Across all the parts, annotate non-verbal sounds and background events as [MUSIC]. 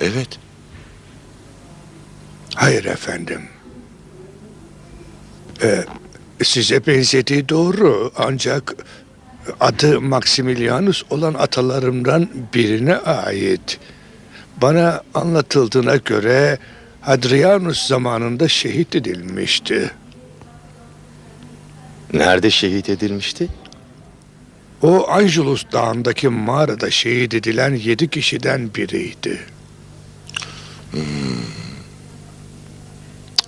Evet. Hayır efendim. Ee, size benzediği doğru ancak adı Maximilianus olan atalarımdan birine ait. Bana anlatıldığına göre Hadrianus zamanında şehit edilmişti. Nerede şehit edilmişti? O Angelus dağındaki mağarada şehit edilen yedi kişiden biriydi.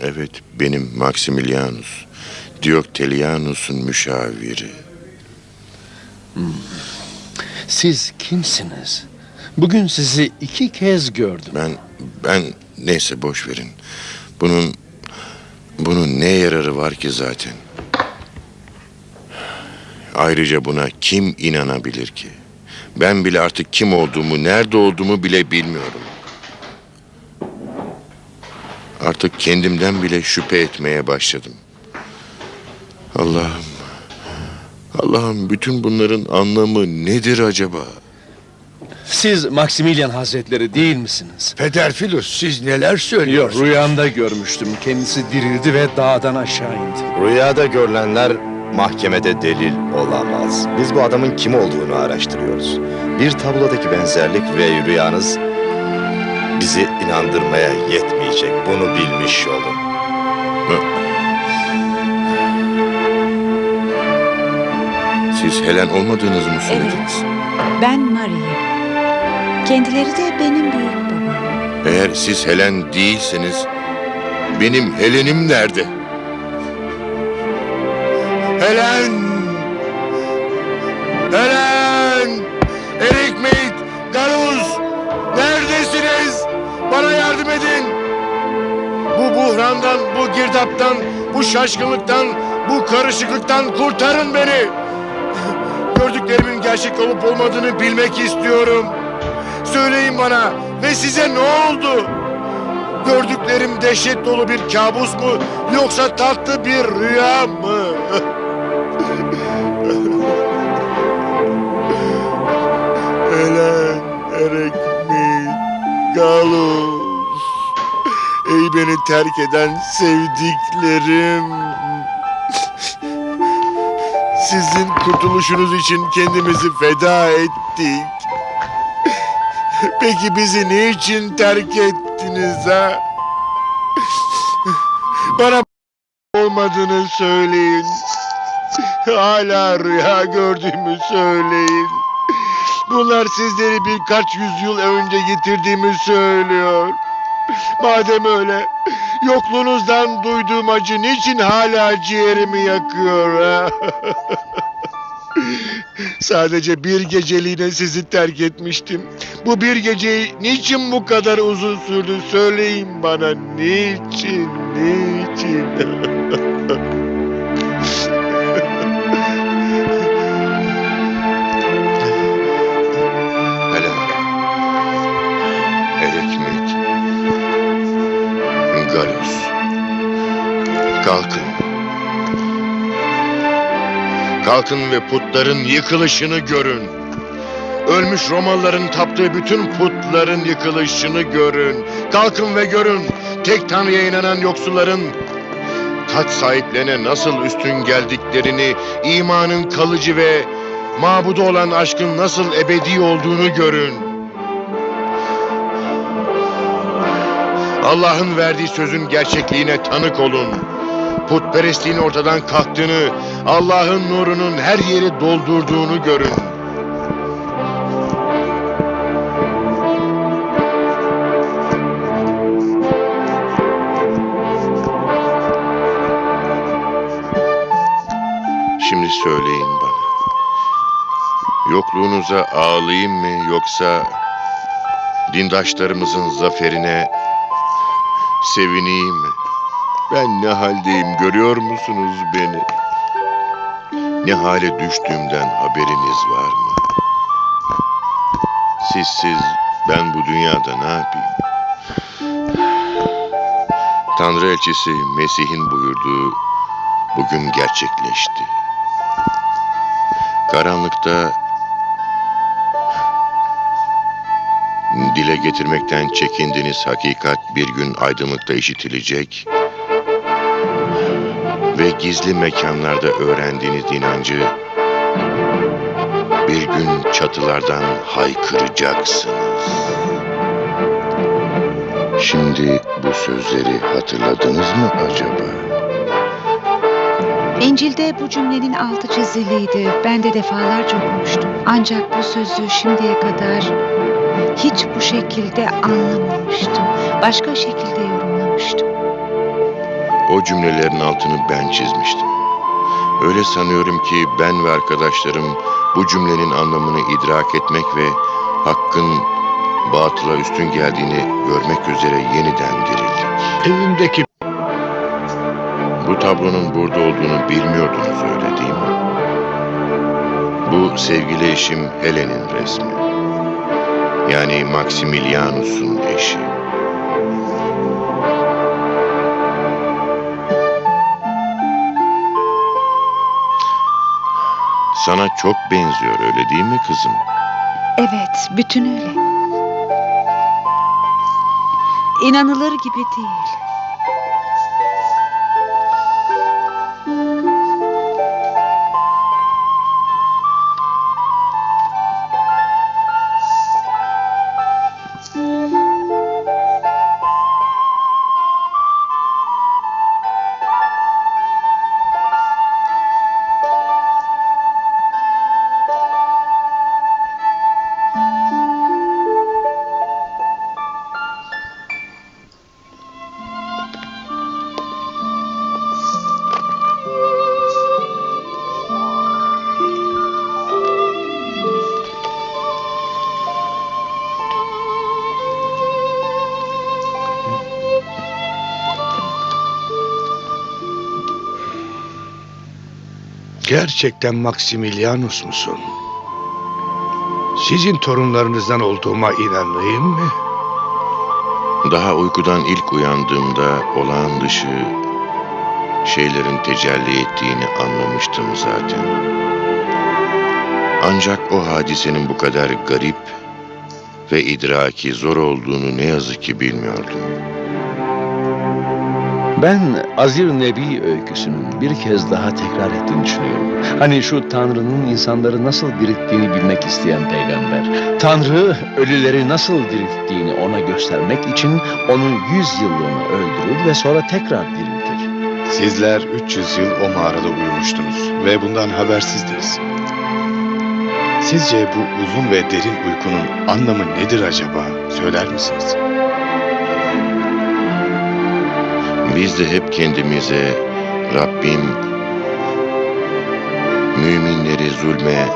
Evet, benim Maximilianus. Dioktelianus'un müşaviri. Siz kimsiniz? Bugün sizi iki kez gördüm. Ben, ben neyse boş verin. Bunun, bunun ne yararı var ki zaten? Ayrıca buna kim inanabilir ki? Ben bile artık kim olduğumu, nerede olduğumu bile bilmiyorum. Artık kendimden bile şüphe etmeye başladım. Allah'ım, Allah'ım bütün bunların anlamı nedir acaba? Siz Maximilian Hazretleri değil misiniz? Peder Filus siz neler Yok, söylüyorsunuz? rüyamda görmüştüm. Kendisi dirildi ve dağdan aşağı indi. Rüyada görülenler mahkemede delil olamaz. Biz bu adamın kim olduğunu araştırıyoruz. Bir tablodaki benzerlik ve rüyanız bizi inandırmaya yetmeyecek. Bunu bilmiş olun. Siz Helen olmadığınızı mı söylediniz? Ben Marie. Kendileri de benim büyük babam. Eğer siz Helen değilseniz benim Helen'im nerede? Helen! Helen! Bu buhrandan, bu girdaptan, bu şaşkınlıktan, bu karışıklıktan kurtarın beni! Gördüklerimin gerçek olup olmadığını bilmek istiyorum. Söyleyin bana ve size ne oldu? Gördüklerim dehşet dolu bir kabus mu yoksa tatlı bir rüya mı? [LAUGHS] Helen, Erekmi, Galus. Beni terk eden sevdiklerim. Sizin kurtuluşunuz için kendimizi feda ettik. Peki bizi niçin terk ettiniz ha? Bana olmadığını söyleyin. Hala rüya gördüğümü söyleyin. Bunlar sizleri birkaç yüzyıl önce getirdiğimi söylüyor. Madem öyle, yokluğunuzdan duyduğum acı niçin hala ciğerimi yakıyor ha? [LAUGHS] Sadece bir geceliğine sizi terk etmiştim. Bu bir geceyi niçin bu kadar uzun sürdü söyleyin bana. Niçin, niçin? [LAUGHS] Kalkın ve putların yıkılışını görün. Ölmüş Romalıların taptığı bütün putların yıkılışını görün. Kalkın ve görün. Tek Tanrı'ya inanan yoksulların taç sahiplerine nasıl üstün geldiklerini, imanın kalıcı ve mabudu olan aşkın nasıl ebedi olduğunu görün. Allah'ın verdiği sözün gerçekliğine tanık olun. Putperestliğin ortadan kalktığını, Allah'ın nurunun her yeri doldurduğunu görün. Şimdi söyleyin bana. Yokluğunuza ağlayayım mı yoksa dindaşlarımızın zaferine sevineyim mi? Ben ne haldeyim görüyor musunuz beni? Ne hale düştüğümden haberiniz var mı? Sizsiz ben bu dünyada ne yapayım? Tanrı elçisi Mesih'in buyurduğu bugün gerçekleşti. Karanlıkta Dile getirmekten çekindiğiniz hakikat bir gün aydınlıkta işitilecek ve gizli mekanlarda öğrendiğiniz inancı bir gün çatılardan haykıracaksınız. Şimdi bu sözleri hatırladınız mı acaba? İncil'de bu cümlenin altı çiziliydi. Ben de defalarca okumuştum. Ancak bu sözü şimdiye kadar hiç bu şekilde anlamamıştım. Başka şekilde yorumlamıştım. O cümlelerin altını ben çizmiştim. Öyle sanıyorum ki ben ve arkadaşlarım bu cümlenin anlamını idrak etmek ve hakkın batıla üstün geldiğini görmek üzere yeniden dirildik. Evimdeki Bu tablonun burada olduğunu bilmiyordunuz öyle değil mi? Bu sevgili eşim Helen'in resmi. Yani Maximilianus'un eşi. Sana çok benziyor öyle değil mi kızım? Evet, bütünüyle. İnanılır gibi değil. Gerçekten Maximilianus musun? Sizin torunlarınızdan olduğuma inanayım mı? Daha uykudan ilk uyandığımda olağan dışı şeylerin tecelli ettiğini anlamıştım zaten. Ancak o hadisenin bu kadar garip ve idraki zor olduğunu ne yazık ki bilmiyordum. Ben Azir Nebi öyküsünün bir kez daha tekrar ettiğini düşünüyorum. Hani şu Tanrı'nın insanları nasıl dirilttiğini bilmek isteyen peygamber. Tanrı ölüleri nasıl dirilttiğini ona göstermek için onun yüz yıllığını öldürür ve sonra tekrar diriltir. Sizler 300 yıl o mağarada uyumuştunuz ve bundan habersizdiniz. Sizce bu uzun ve derin uykunun anlamı nedir acaba? Söyler misiniz? Biz de hep kendimize Rabbim müminleri zulme,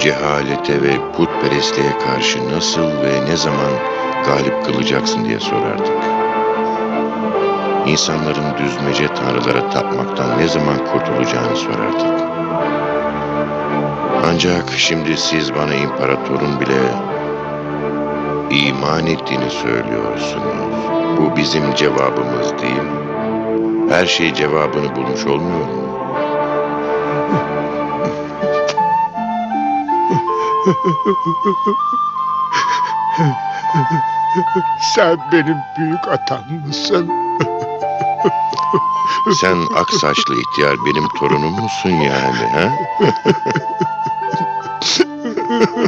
cehalete ve putperestliğe karşı nasıl ve ne zaman galip kılacaksın diye sorardık. İnsanların düzmece tanrılara tapmaktan ne zaman kurtulacağını sorardık. Ancak şimdi siz bana imparatorun bile iman ettiğini söylüyorsunuz. Bu bizim cevabımız değil mi? Her şey cevabını bulmuş olmuyor mu? Sen benim büyük atam mısın? Sen ak saçlı ihtiyar benim torunum musun yani ha? [LAUGHS]